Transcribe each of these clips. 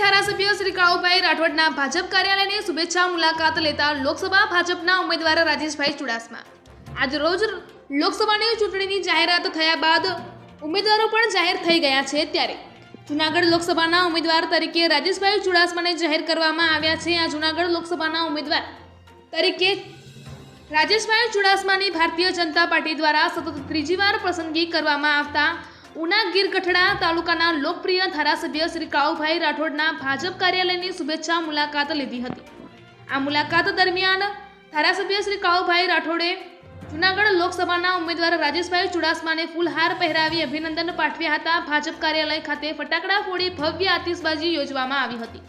ધારાસભ્ય શ્રી કાળુભાઈ રાઠોડના ભાજપ કાર્યાલયની શુભેચ્છા મુલાકાત લેતા લોકસભા ભાજપના ઉમેદવાર રાજેશભાઈ ચુડાસમા. આજ રોજ લોકસભાની ચૂંટણીની જાહેરાત થયા બાદ ઉમેદવારો પણ જાહેર થઈ ગયા છે ત્યારે. જુનાગઢ લોકસભાના ઉમેદવાર તરીકે રાજેશભાઈ ચુડાસમાને જાહેર કરવામાં આવ્યા છે. આ જૂનાગઢ લોકસભાના ઉમેદવાર તરીકે રાજેશભાઈ ચુડાસમાની ભારતીય જનતા પાર્ટી દ્વારા સતત ત્રીજી વાર પસંદગી કરવામાં આવતા ઉના ગીર ગઢડા તાલુકાના લોકપ્રિય ધારાસભ્ય શ્રી કાળુભાઈ રાઠોડના ભાજપ કાર્યાલયની શુભેચ્છા મુલાકાત લીધી હતી. આ મુલાકાત દરમિયાન ધારાસભ્ય શ્રી કાળુભાઈ રાઠોડે જુનાગઢ લોકસભાના ઉમેદવાર રાજેશભાઈ ચુડાસમાને ફૂલહાર પહેરાવી અભિનંદન પાઠવ્યા હતા. ભાજપ કાર્યાલય ખાતે ફટાકડા ફોડી ભવ્ય આતિશબાજી યોજવામાં આવી હતી.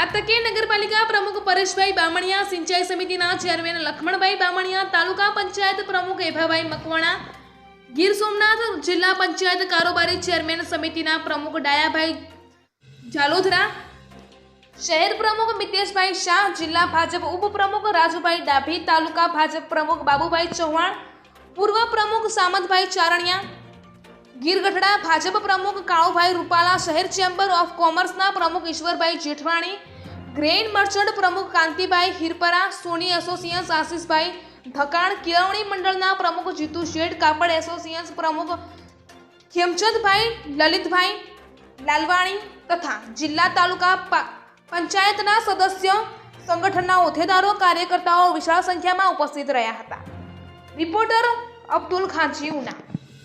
આ તકે નગરપાલિકા પ્રમુખ પરેશભાઈ બામણિયા સિંચાઈ સમિતિના ચેરમેન લખમણભાઈ બામણિયા, તાલુકા પંચાયત પ્રમુખ એભાભાઈ મકવાણા ગીર સોમનાથ જિલ્લા પંચાયત કારોબારી ચેરમેન સમિતિના પ્રમુખ ડાયાભાઈ જાલોધરા, શહેર પ્રમુખ મિતેશભાઈ શાહ, જિલ્લા ભાજપ ઉપપ્રમુખ રાજુભાઈ ડાભી, તાલુકા ભાજપ પ્રમુખ બાબુભાઈ ચૌહાણ, પૂર્વ પ્રમુખ સામંતભાઈ ચારણિયા ગીરગઢડા ભાજપ પ્રમુખ કાળુભાઈ રૂપાલા, શહેર ચેમ્બર ઓફ કોમર્સના પ્રમુખ ઈશ્વરભાઈ જેઠવાણી, ગ્રેઇન મર્ચન્ટ પ્રમુખ કાંતિભાઈ હિરપરા, સોની એસોસિએશન્સ આશીષભાઈ ધકાણ કેળવણી મંડળના પ્રમુખ જીતુ શેઠ કાપડ એસોસિએશન પ્રમુખ ખેમચંદભાઈ લલિતભાઈ લાલવાણી તથા જિલ્લા તાલુકા પંચાયતના સદસ્ય, સંગઠનના હોદ્દેદારો, કાર્યકર્તાઓ વિશાળ સંખ્યામાં ઉપસ્થિત રહ્યા હતા. રિપોર્ટર અબ્દુલ ખાંચી ઉના.